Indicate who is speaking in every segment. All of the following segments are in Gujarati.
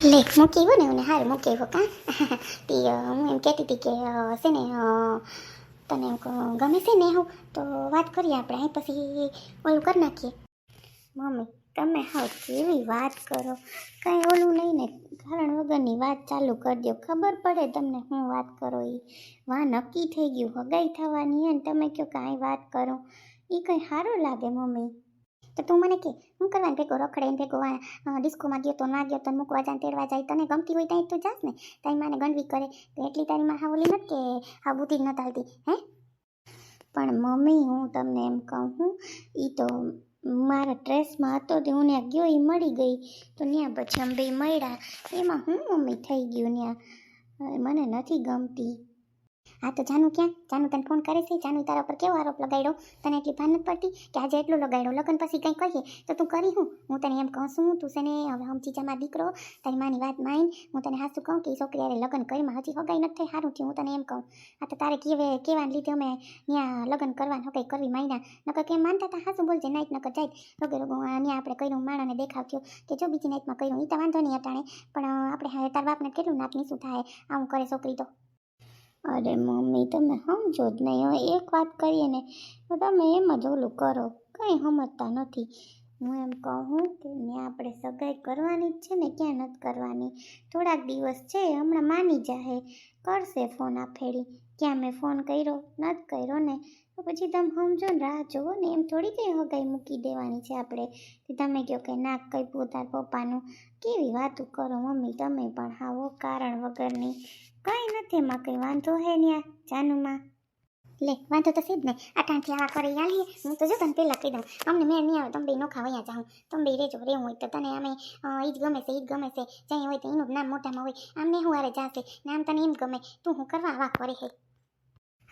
Speaker 1: લે મૂકી આવ્યો ને એને હારું મૂકીવો કા તે હું એમ કહેતી હતી કે છે ને તને ગમે છે ને હું તો વાત કરીએ આપણે પછી ઓલું કરી નાખીએ મમ્મી તમે હાવ કેવી વાત કરો કાંઈ ઓલું નહીં ને કારણ વગરની વાત ચાલુ કરી દો ખબર પડે તમને હું વાત કરો એ વાહ નક્કી થઈ ગયું હગાઈ થવાની હે ને તમે કહો કાંઈ વાત કરો એ કંઈ સારું લાગે મમ્મી તો તું મને કે, હું કરવાનું ભેગો રખડે ને ભેગો ડિસ્કોમાં ગયો તો ના ગયો તો મૂકવા જાય ને તેડવા જાય, તને ગમતી હોય ત્યાં તું જાસ ને તારી માને ગણવી કરે. તો એટલી તારી માં હાવલી નથી કે હા બુદ્ધિ જ નથી હાલતી, હે? પણ મમ્મી, હું તમને એમ કહું હું એ તો મારા ડ્રેસમાં હતો તે હું ત્યાં ગયો એ મળી ગઈ. તો ત્યાં પછી અમે મળ્યા. એમાં હું મમ્મી થઈ ગયું ત્યાં મને નથી ગમતી. હા, તો જાનું ક્યાં? જાનું તને ફોન કરે છે? જાનું તારા પર કેવો આરોપ લગાડ્યો? તને એટલી ભાન નથી પડતી કે આજે એટલું લગાડ્યો? લગ્ન પછી કંઈ કહીએ તો તું કરી હું. હું તને એમ કહું છું, તું છે ને હવે હમચી ચીજામાં દીકરો, તારી માની વાત માઈન. હું તને હાસું કહું કે છોકરી અરે લગ્ન કરીમાં હજી હગાઈ નથી થઈ સારું થયું, હું તને એમ કહું. આ તો તારે કેવે, કેવાને લીધે અમે ત્યાં લગ્ન કરવાનું હગાઈ કરવી માઈના. નકર કેમ માનતા હતા હાસું બોલજે નાઈટ નકર જાય. રોગો ત્યાં આપણે કર્યું, માણાને દેખાવ થયો કે જો બીજી નાઈટમાં કર્યું એ તો વાંધો નહીં અટાણે. પણ આપણે તાર બાપને કેટલું નાક શું થાય, આવું કરે છોકરી તો. અરે મમ્મી, તમે સમજો જ નહીં. હવે એક વાત કરીએ ને, તો તમે એમ જ ઓલું કરો. કંઈ સમજતા નથી. હું એમ કહું કે ત્યાં આપણે સગાઈ કરવાની જ છે ને, ક્યાં નથી કરવાની? થોડાક દિવસ છે, હમણાં માની જાહે. કરશે ફોન આ ફેરી. ક્યાં મેં ફોન કર્યો? નથી કર્યો ને. તો પછી તમે સમજો ને, રાહ જુઓ ને. એમ થોડી કંઈ હગાઈ મૂકી દેવાની છે આપણે. કે તમે કહો કે ના, કંઈ પોતા પપ્પાનું કેવી વાતું કરો મમ્મી? તમે પણ હાવો કારણ વગરની. કંઈ નથી એમાં કંઈ વાંધો હે ન્યા જાનુમાં. લે વાંધો તો સીધ ને. આટાણથી આવા કરે હે હું તો જો તને પહેલાં કહી દઉં. અમને મેળ નહીં આવે તમે બે નોખા વયા જાઉં. તમે બે રેજો રેવું હોય તો તને અમે ઈ જ ગમે છે ઈ જ ગમે છે. જ્યાં હોય તો એનું નામ મોટામાં હોય. આમને હું હારે જાશે. ને આમ તને એમ ગમે. તું હું કરવા આવા કરે હે?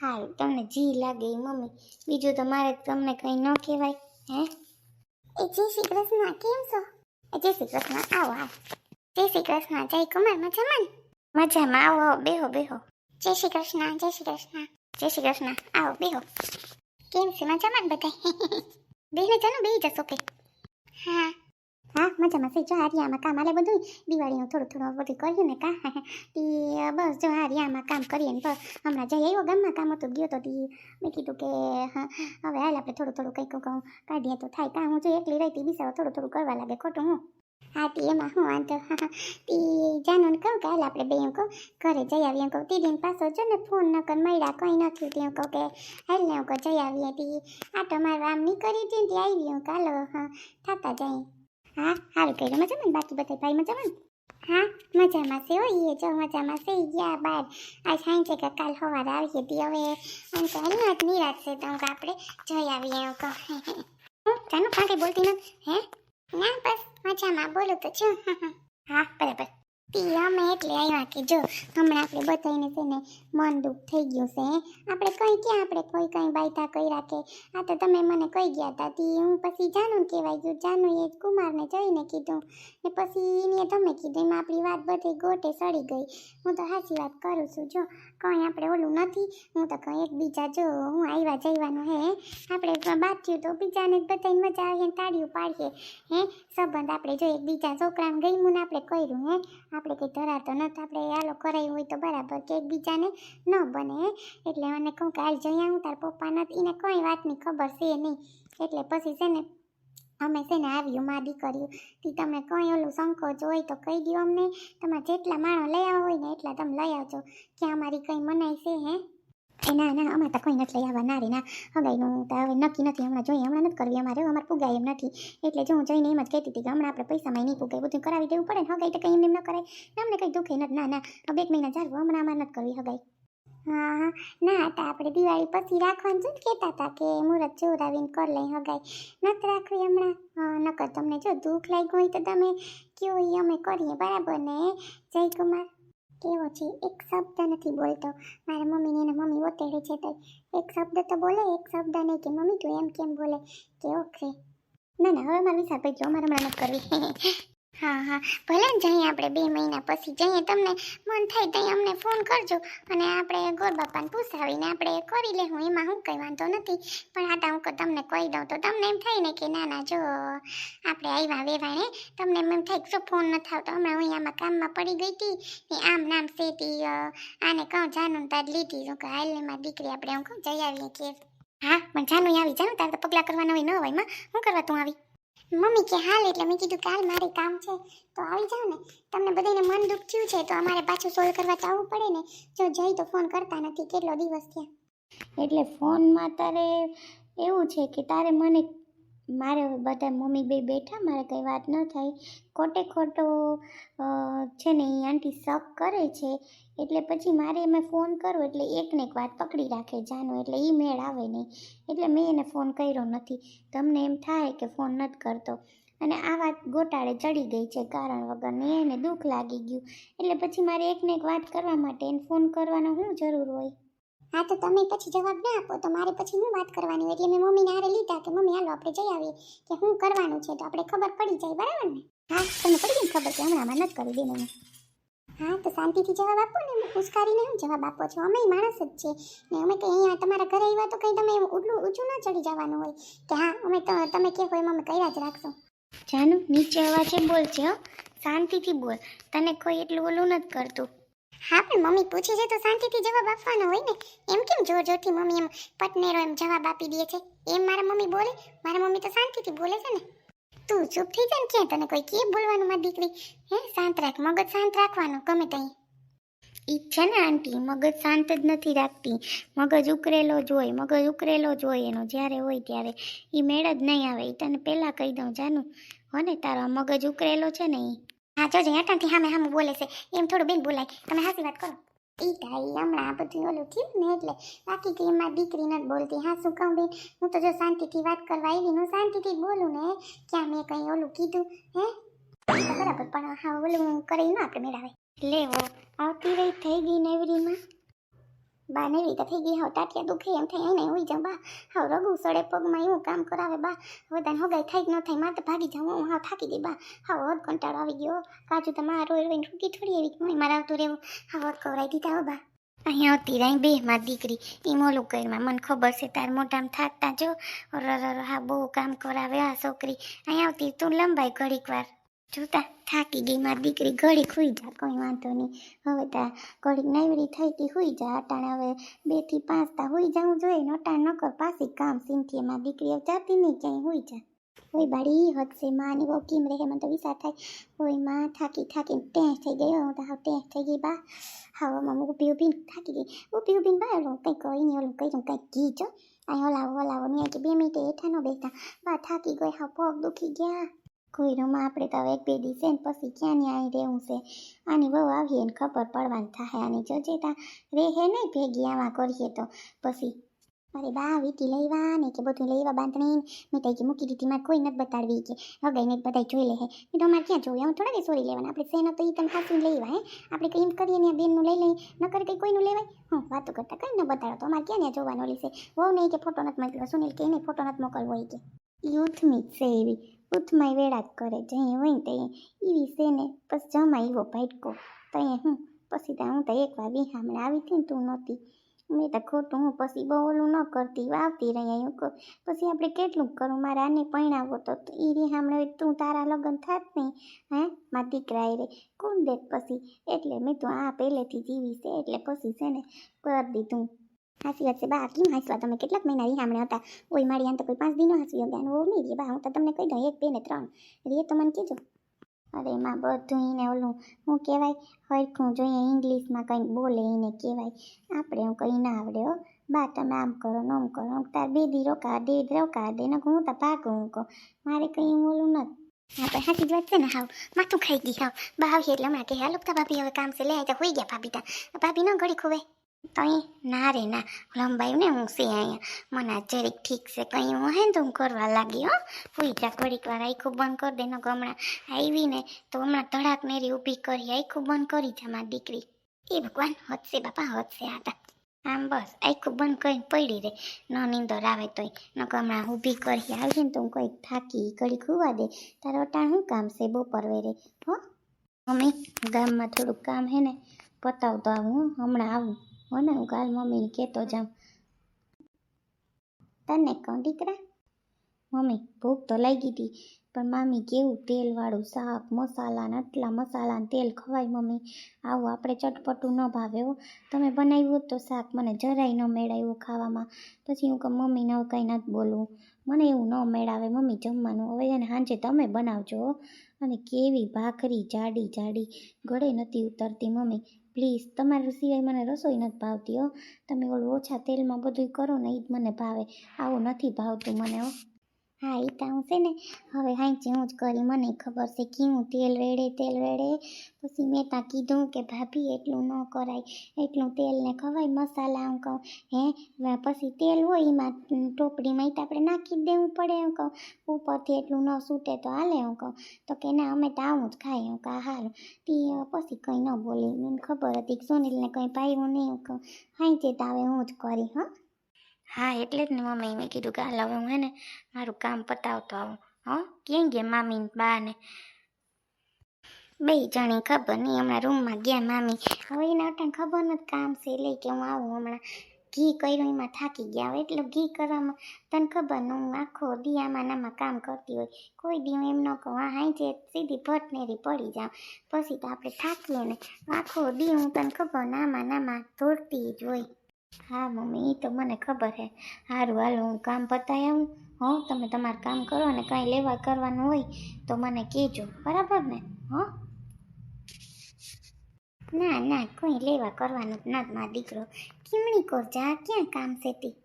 Speaker 1: હારું તમને જી લાગે મમ્મી. બીજું તો મારે તમને કંઈ ન કહેવાય હે? એ જય શ્રી કૃષ્ણ કેમ છો? જય શ્રી કૃષ્ણ આવો આવો. જય શ્રી કૃષ્ણ જય કુમાર મજામાં ને? મજામાં. આવો આવો, બેહો બેહો. જય શ્રી કૃષ્ણ, જય શ્રી કૃષ્ણ. જય શ્રી કૃષ્ણ. આવો, બેહો. કેમ છે? મજામાં ને બધા? બેને જાનું બેહી જશો કે હા. હા, મજામાં છે. જો, હારિયામાં કામ આલે બધું દિવાળીનું થોડું થોડું બધું કર્યું ને કા? તી, બસ, જો, હારિયામાં કામ કરીએ ને બસ. હમણાં જઈ આવ્યો ગામમાં કામ હતું, ગયો તો તી. મેં કીધું કે હવે હાલ આપણે થોડું થોડું કંઈક કાઢીએ તો થાય. કાં, હું જો એકલી રહી તી બિસારો થોડું થોડું કરવા લાગે. ખોટું હું? હા, તી, એમાં હું વાંધો તી જાનું ને કહું કે, હાલ આપણે બે એમ કહું, ઘરે જઈ આવીએ એમ કહું. દિન પાછો જો ને ફોન ન કર, મળ્યા કંઈ નથી તે કહું કે, હાલ ને હું કહું, જઈ આવીએ તી. આ તો મારું આમ નહીં કરી હતી ત્યાં આવી હું કાલો, હા, થતા જાય. હા સારું કર્યું. મજામાં ને બાકી બધા ભાઈ મજામાં ને હા, મજામાં છે હોય જો મજામાં છે. ગયા બાર. આ સાંજે કે કાલ સવારે આવીએ તી હવે. આમ તો હાલ જ નિરાશ છે તો આપણે જઈ આવીએ એવું કહું. હું? ચાલો કાંઈ બોલતી નથી, હે? ના બસ મજામાં. બોલું તો છું. હા બરાબર. તી અમે એટલે આવ્યા કે જો હમણાં આપણે બધાને છે ને મન દુઃખ થઈ ગયું છે આપણે કંઈ ક્યાં આપણે કોઈ કંઈ બાયતા કર્યા કે? આ તો તમે મને કહી ગયા હતા તી, હું પછી જાનું કહેવાય ગયું જાનું એ કુમારને જઈને કીધું. ને પછી એને તમે કીધું, એમાં આપણી વાત બધી ગોટે સડી ગઈ. હું તો સાચી વાત કરું છું, જો કંઈ આપણે ઓલું નથી, હું તો કંઈ એકબીજા જો હું આવ્યા જઈવાનું, હે? આપણે બાદ થયું તો બીજાને બધાને મજા આવીને તાળીઓ પાડીએ, હે? સંબંધ આપણે જો એકબીજા છોકરાને ગમ્યું ને આપણે કર્યું, હે? આપણે કંઈ ધરાતો નથી, આપણે આલો કરાયું હોય તો બરાબર, કે એકબીજાને ન બને એટલે મને કહું કે હાલ જઈ આવું, તાર પપ્પા નથી, એને કંઈ વાતની ખબર છે નહીં. એટલે પછી છે ને, અમે છે ને આવ્યું મા દીકરીઓ. તી તમે કંઈ ઓલું સંકોચ હોય તો કહી દો અમને. તમારે જેટલા માણો લઈ આવો હોય ને એટલા તમે લઈ આવજો. કે અમારી કંઈ મનાઈ છે, હે? ના ના, અમારે તો કંઈ નથી લઈ આવવા, ના રે, ના. હગાઈનું તો હવે નક્કી નથી, હમણાં જોઈએ, હમણાં નથી કરવી અમારે. અમારે પુગાય એમ નથી. એટલે જો હું જઈને એમ જ કહેતી હતી કે હમણાં આપણે પૈસામાં નહીં પુગાય બધું કરાવી દેવું પડે ને, હગાઈ તો કંઈ એમ ન કરાય. અમને કંઈ દુઃખે નથી, ના ના. એક મહિના ચાલવું હમણાં અમારે નથી કરવી, હગાઈ. હા હા. ના હતા આપણે દિવાળી પછી રાખવાનું છે કહેતા હતા કે મુહૂર્ત જોરાવીને કર લઈ, હગાઈ. નથી રાખવી હમણાં. હા, નકર તમને જો દુઃખ લાગ્યું હોય તો તમે કયો એ અમે કરીએ, બરાબર ને? જય કુમાર. કેવો છે એક શબ્દ નથી બોલતો? મારા મમ્મીને એના મમ્મી ઓતેડે છે તો એક શબ્દ તો બોલે, એક શબ્દ નહીં કે મમ્મી તું એમ કેમ બોલે? કેવો છે ના ના, હવે મારે વિચાર જો અમારે હમણાં કરવી. હા હા. ભલે ને જઈએ આપણે બે મહિના પછી. જઈએ તમને મન થાય ત્યાં અમને ફોન કરજો. અને આપણે ગોર બાપાને પૂછાવીને આપણે કરી લેવું એમાં હું કંઈ વાંધો નથી. પણ આ હું તમને કહી દઉં તો તમને એમ થાય ને કે, ના ના, જો, આપણે આવ્યા વેવાણે. તમને એમ થાય કે શું ફોન ન થાવતો હમણાં હું આમાં કામમાં પડી ગઈ હતી ને આમ નામ સેતી આને કહું, જાનું તાર લીધી. શું કે હાલ ને દીકરી આપણે હું કહું, જઈ આવીએ કે હા, પણ જાનું આવી. જાનું તારે તો પગલાં કરવાના હોય ન હોયમાં શું કરવા તું આવી? મમ્મી કે હાલ એટલે મેં કીધું કાલ મારે કામ છે, તો આવી જાઓ ને. તમને બધાને મન દુઃખ થયું છે, તો અમારે પાછું સોલ્વ કરવા જવું પડે ને. જો જઈ તો ફોન કરતા નથી, કેટલો દિવસ થયા.
Speaker 2: એટલે ફોનમાં તારે એવું છે કે તારે મને મારે બધા મમ્મી બે બેઠા, મારે કંઈ વાત ન થાય. ખોટે ખોટો છે ને એ આંટી શક કરે છે. એટલે પછી મારે એમાં ફોન કરો એટલે એકને એક વાત પકડી રાખે જાનો, એટલે એ મેળ આવે નહીં. એટલે મેં એને ફોન કર્યો નથી. તમને એમ થાય કે ફોન નથી કરતો. અને આ વાત ગોટાળે ચડી ગઈ છે કારણ વગરની એને દુઃખ લાગી ગયું. એટલે પછી મારે એકને એક વાત કરવા માટે એને ફોન કરવાનો શું જરૂર હોય?
Speaker 1: હા, તો તમે પછી જવાબ ના આપો. તો મારે પછી હું વાત કરવાની એટલે મેં મમ્મીને હારે લીધા કે, મમ્મી, હાલો, આપણે જઈ આવીએ. કે શું કરવાનું છે? તો આપણે ખબર પડી જાય, બરાબર ને? હા, તમને પડી ગઈ ખબર કે હમણાં આમાં નથી કરી દેવાનું હા, તો શાંતિથી જવાબ આપો ને ઉશ્કારીને હું જવાબ આપો છો? અમે માણસ જ છે. ને અમે કંઈ અહીંયા તમારા ઘરે આવ્યા તો કંઈ તમે ઉડલું ઊંચું ના ચડી જવાનું હોય. કે હા, અમે તો, તમે કહો એમ અમે કર્યા જ રાખશું.
Speaker 2: જાનું, નીચે અવાજે બોલ છે હો. શાંતિથી બોલ. તને કોઈ એટલું ઓલું નથી કરતું.
Speaker 1: હા, પણ મમ્મી પૂછે છે તો શાંતિથી જવાબ આપવાનો હોય ને. એમ કેમ જોર જોરથી મમ્મી એમ પટનેરો એમ જવાબ આપી દે છે? એમ મારા મમ્મી બોલે? મારા મમ્મી તો શાંતિથી બોલે છે ને. તું ચૂપ થઈ જા ને ક્યાં? તને કોઈ કે બોલવાનું મારી દીકરી? હે, શાંત રાખ, મગજ શાંત રાખવાનું, ગમે ત્યાં
Speaker 2: ઈ છે ને આંટી, મગજ શાંત જ નથી રાખતી. મગજ ઉકરેલો જ હોય, મગજ ઉકરેલો જ હોય એનો, જ્યારે હોય ત્યારે. એ મેળ જ નહીં આવે એ તને પહેલાં કહી દઉં, જાનું. હો ને તારો મગજ ઉકરેલો છે ને ઈ.
Speaker 1: હા, જોજો, અટણથી સામે સામે બોલે છે. એમ થોડું બેન બોલાય. તમે હાસી વાત કરો. ઈ તાઈ હમણાં આ બધું ઓલું થયું ને એટલે બાકી કે એમાં દીકરી નથી બોલતી. હા, શું કહું બેન? હું તો જો શાંતિથી વાત કરવા આવી, હું શાંતિથી બોલું ને. ક્યાં મેં કંઈ ઓલું કીધું, હે? બરાબર, પણ હા, ઓલું કરી ન આપણે મેળાવે.
Speaker 2: લેવો આવતી રહી થઈ ગઈ નેવરીમાં
Speaker 1: બા ને રીતે થઈ ગઈ. હવે ટાટિયા દુખે એમ થાય. એને હોઈ જાઉં, બા. હવે રગુ સડે પગમાં, એવું કામ કરાવે, બા. હવે તને હગાઈ થાય કે ન થાય, મારે તો ભાગી જાઉં. હું હા થાકી ગઈ, બા. હા હદ કંટાળો આવી ગયો કાજુ તો મારો રોઈ રૂકી થોડી એવી હું મારે આવતું રહેવું. હા હદ કવરાઈ દીધા, હો, બા.
Speaker 2: અહીંયા આવતી રહી બે માં દીકરી. એ મોલું કરમાં મને ખબર છે, તાર મોઢામાં થાકતા જો. રર હા, બહુ કામ કરાવે, આ છોકરી. અહીંયા આવતી તું લંબાઈ ઘડીક વાર. જોતા થાકી ગઈ, મારી દીકરી ઘડીક સુઈ જા, કંઈ વાંધો નહીં. હવે તા ઘડીક નવરી થઈ ગઈ સુઈ જા, અટાણે હવે બેથી પાંચ તા હુઈ જાવું જોઈએ ને અટાણ નકર પાછી કામ સીનથી મારી દીકરી હવે જાતી નહીં, ક્યાંય સુઈ જા.
Speaker 1: હોય બાડી હદસે માં ની બહુ કેમ રહે, મને તો વિચાર થાય. હોયમાં થાકી થાકીને ટેસ થઈ ગઈ, હું તો હાવ ટેસ થઈ ગઈ, બા. હાવ મમ્મી ઊભી ઊભી થાકી ગઈ. ઊભી ઊભી બા, ઓલું કંઈક કરીને ઓલું કર્યું, કંઈક જો. અહીં હલાવો હલાવો, નહીં કે બે મિનિટે હેઠા ન બેસતા. બા થાકી ગઈ, હાવ પગ દુખી ગયા. કોઈ રૂમ આપણે તો હવે એક બે દિવસે ને પછી ક્યાં ને અહીં રહેવું છે? આની બહુ આવીએ ને ખબર પડવાની થાય આની જોજે તા રેહે નહીં ભેગી આમાં કરીએ તો. પછી અરે બા વીટી લઈવા ને કે બધું લઈવા બાંધણી મેં કે મૂકી દીધી, મારે કોઈ નથી બતાડવી કે હગાઈને બધા જોઈ લે હે. મેં તો અમારે ક્યાં જોઈએ હું થોડા સોરી લેવાના. આપણે સેના તો એ તમે હાસીને લેવા હે? આપણે કંઈ એમ કરીએ ને બેનનું લઈ લઈએ. ન કરે કંઈ કોઈનું લેવાય? હું, વાતો કરતા કંઈ ન બતાડો તો. અમારે ક્યાં ને જોવાનું લેશે બહુ નહીં કે ફોટો નથી મોકલ્યો સુનિલ કે એને ફોટો નથી મોકલવો હોય કે. યુથ મીટ છે એવી. ઉથમાય વેળા જ કરે જઈએ હોય ને એ છે ને બસ જમાય એવો ભાઈટકો. ત્યાં હું, પછી ત્યાં હું તો એક વાર વિહામણે આવી હતી ને તું નહોતી મેં તો ખોટું હું પછી બહુ ઓલું ન કરતી, વાવતી રહી હું પછી આપણે કેટલું કરું? મારે આને પરણાવો તો એ રે હમણાં તું તારા લગ્ન થાત નહીં હે? મારા દીકરા રે. કોણ દેખ પછી? એટલે મેં તો આ પહેલેથી જીવી છે, એટલે પછી છે ને કરી દીધું. હાસી વાત છે બા, કેમ હાસવા તમે કેટલાક મહિના હમણાં હતા. ઓય મારી, આમ તો કોઈ પાંચ દિનો હાસવી ગયા. બહુ નહીં રે બા, હું તો તમને કહી દઉં, એક, બે ને ત્રણ. એ તો મને કીધું. અરે એમાં બધું એને ઓલું, હું કહેવાય, હરખું જોઈએ, ઇંગ્લિશમાં કંઈક બોલે એને કહેવાય. આપણે હું કંઈ ના આવડે હો. બા, તમે આમ કરો ને આમ કરો. હું તાર બે દી રોકા દે રોકા દે ને હું તો ભાગું, હું કહું. મારે કંઈ ઓલું નથી હા, તો સાચી જ વાત છે ને, હાવ. માથું ખાઈ ગઈ, હાવ. બા આવી એટલે હમણાં કે તા ભાભી હવે કામ છે, લે આ હોઈ ગયા ભાભી તા. ભાભી ન ઘડી ખોવે. તઈ ના રે, ના. લંબાયું ને હું છે અહીંયા. મને આ ઠીક છે કંઈ હું હે તું કરવા લાગી, હો. જા, ઘડીક વાર આખું બંધ કરી દે ને હમણાં આવી ને તો હમણાં ધડાક નેરી ઊભી કરી, આખું બંધ કરી જા મારી દીકરી. એ ભગવાન હદશે બાપા હદશે આ આમ બસ, આખું બંધ કરીને પડી રે. ન નીંદર આવે તોય. ન હમણાં ઊભી કરી આવી ને તો કંઈક થાકી ઘડી ખુવા દે. તારો અટાણ શું કામ છે બપોર વેરે, હો? મમ્મી, ગામમાં થોડુંક કામ હે ને, પતાવતો આવું. હમણાં આવું. હો હું કાલ મમ્મીને કહેતો જાઉં. તને કહું દીકરા? મમ્મી, ભૂખ તો લાગી હતી, પણ મામી કેવું તેલવાળું શાક મસાલા ને મસાલા તેલ ખવાય મમ્મી. આવું આપણે ચટપટું ન ભાવે હો. તમે બનાવ્યું તો શાક મને જરાય ન મેળાયું ખાવામાં. પછી હું કહું, મમ્મીને હવે કંઈ નથી બોલવું. મને એવું ન મેળાવે મમ્મી જમવાનું. હવે એને સાંજે તમે બનાવજો અને કેવી ભાખરી જાડી જાડી ગળે નથી ઉતરતી મમ્મી. પ્લીઝ, તમારું સિવાય મને રસોઈ નથી ભાવતી, હો. તમે ઓલું ઓછા તેલમાં બધું કરો ને એ જ મને ભાવે. આવું નથી ભાવતું મને, હો. હા એ તો છે ને, હવે હાંચી હું જ કરી, મને ખબર છે ઘીવું તેલ રેડે તેલ રેડે. પછી મેં ત્યાં કીધું કે, ભાભી, એટલું ન કરાય, એટલું તેલ ને ખવાય, મસાલા હું કહું. હે પછી તેલ હોય, એમાં ટોપડીમાં તો આપણે નાખી જ દેવું પડે એમ કહું. ઉપરથી એટલું ન સૂટે તો હાલે, હું કહું. તો કે, ના, અમે તો આવું જ ખાઈએ, હું કહું. હારું તી પછી કંઈ ન બોલી. મને ખબર હતી સુનિલને કંઈ પાયું નહીં, હું કહું. હાંચે તો હવે હું જ કરી, હા. હા, એટલે જ ને મમ્મી મેં કીધું કે હાલ હવે હું હે ને મારું કામ પતાવતો આવું. હો, ક્યાં ગયા મામી બા બે જણી ખબર નહીં, હમણાં રૂમમાં ગયા મામી. હવે એના અટાણ ખબર નથી કામ છે એટલે કે હું આવું હમણાં. ઘી કર્યું, એમાં થાકી ગયા હોય એટલે ઘી કરવામાં તને ખબર ને, હું આખો દી આમાં નામાં કામ કરતી હોય. કોઈ દી હું એમ ન કહું આ હાંચે સીધી ભટનેરી પડી જાઉં. પછી તો આપણે થાકીએ ને. આખો દી હું તને ખબર નામાં નામાં ધોરતી જ હોય. હા, મમ્મી તો મને ખબર છે સારું હાલો, હું કામ પતાવી આવું. હો, તમે તમારું કામ કરો અને કાંઈ લેવા કરવાનું હોય તો મને કહેજો. બરાબર ને? હો? ના ના, કોઈ લેવા કરવાનું જ નથી મારો દીકરો. કીમણી કોર જા, ક્યાં કામ છે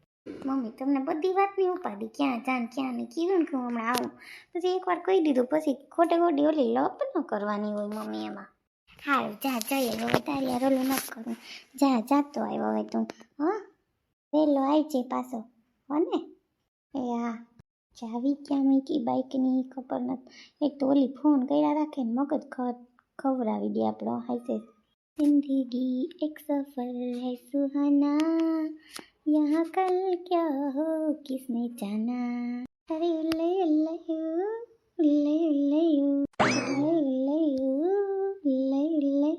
Speaker 1: મમ્મી, તમને બધી વાતની ઉપાડી ક્યાં જાન, ક્યાં ને કીધું ને કે હું હમણાં આવું. પછી એકવાર કહી દીધું, પછી ખોટે ખોટી ઓલી લપ ન કરવાની હોય મમ્મી એમાં. સારું જા જઈએ હવે તારી રોલું નથી કરું જા જાતો આવ્યો હવે તું હો વહેલો આવી જઈ પાછો હો ને એ હા જાવી ક્યાં મૂકી બાઇકની ખબર નથી એક તો ઓલી ફોન કર્યા રાખે ને મગજ ખવડાવી દે આપણો હાઈસે જિંદગી એક સફર હૈ સુહાના યહાં કલ ક્યા હો કિસને જાના અરે લઈ લઈ લઈ લઈ લઈ લઈ இல்லை